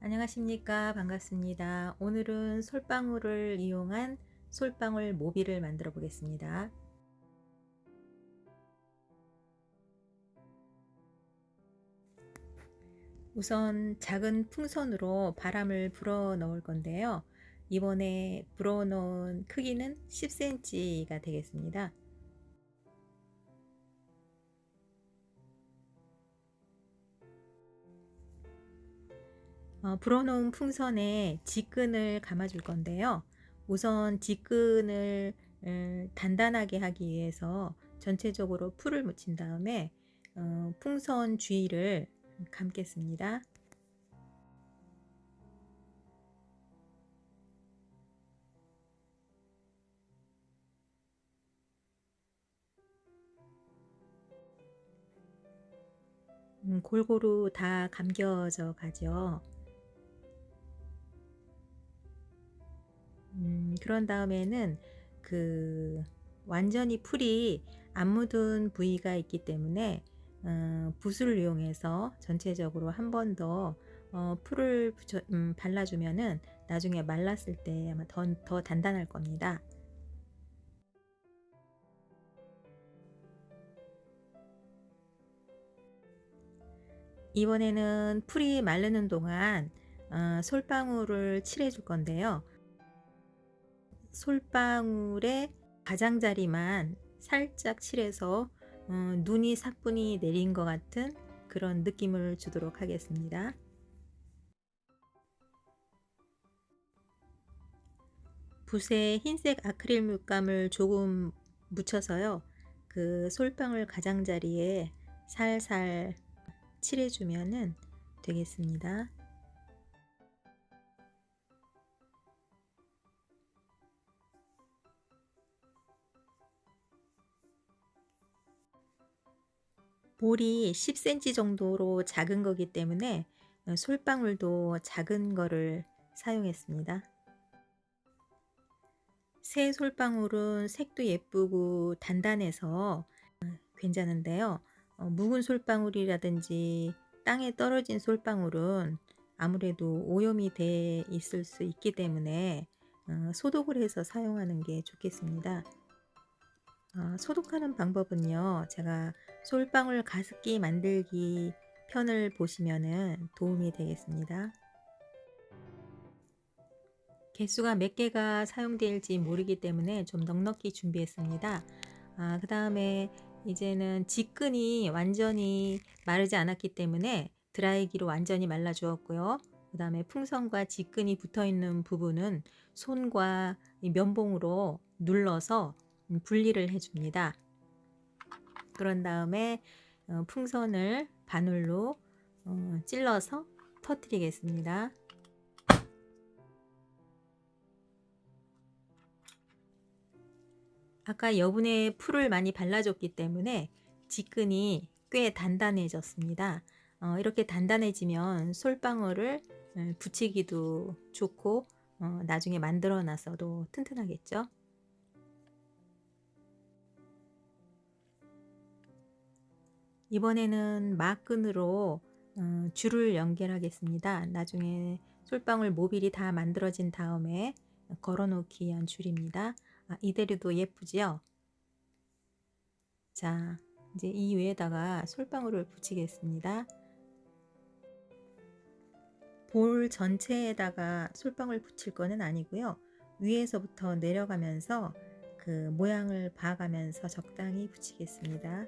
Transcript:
안녕하십니까. 반갑습니다. 오늘은 솔방울을 이용한 솔방울 모비를 만들어 보겠습니다. 우선 작은 풍선으로 바람을 불어 넣을 건데요. 이번에 불어 넣은 크기는 10cm가 되겠습니다 어, 불어놓은 풍선에 직근을 감아줄 건데요. 우선 직근을 음, 단단하게 하기 위해서 전체적으로 풀을 묻힌 다음에 어, 풍선 주위를 감겠습니다. 음, 골고루 다 감겨져 가죠. 그런 다음에는 그 완전히 풀이 안 묻은 부위가 있기 때문에 어, 붓을 이용해서 전체적으로 한 번더 어, 풀을 붙여, 음, 발라주면은 나중에 말랐을 때 아마 더, 더 단단할 겁니다. 이번에는 풀이 마르는 동안 어, 솔방울을 칠해 줄 건데요. 솔방울의 가장자리만 살짝 칠해서 어, 눈이 사뿐히 내린 것 같은 그런 느낌을 주도록 하겠습니다. 붓에 흰색 아크릴 물감을 조금 묻혀서요. 그 솔방울 가장자리에 살살 칠해주면 되겠습니다. 볼이 10cm 정도로 작은 거기 때문에 어, 솔방울도 작은 거를 사용했습니다. 새 솔방울은 색도 예쁘고 단단해서 어, 괜찮은데요. 어, 묵은 솔방울이라든지 땅에 떨어진 솔방울은 아무래도 오염이 돼 있을 수 있기 때문에 소독을 해서 사용하는 게 좋겠습니다. 어, 소독하는 방법은요. 제가 솔방울 가습기 만들기 편을 보시면 도움이 되겠습니다. 개수가 몇 개가 사용될지 모르기 때문에 좀 넉넉히 준비했습니다. 아, 그 다음에 이제는 직근이 완전히 마르지 않았기 때문에 드라이기로 완전히 말라 주었고요. 그 다음에 풍선과 직근이 붙어 있는 부분은 손과 면봉으로 눌러서 음, 분리를 해줍니다. 그런 다음에 어, 풍선을 바늘로 어, 찔러서 터뜨리겠습니다. 아까 여분에 풀을 많이 발라줬기 때문에 직근이 꽤 단단해졌습니다. 어, 이렇게 단단해지면 솔방울을 붙이기도 좋고 어, 나중에 만들어 놨어도 튼튼하겠죠. 이번에는 막끈으로 어, 줄을 연결하겠습니다. 나중에 솔방울 모빌이 다 만들어진 다음에 걸어 놓기 위한 줄입니다. 아, 이대로도 예쁘지요? 자, 이제 이 위에다가 솔방울을 붙이겠습니다. 볼 전체에다가 솔방울 붙일 거는 아니고요. 위에서부터 내려가면서 그 모양을 봐가면서 적당히 붙이겠습니다.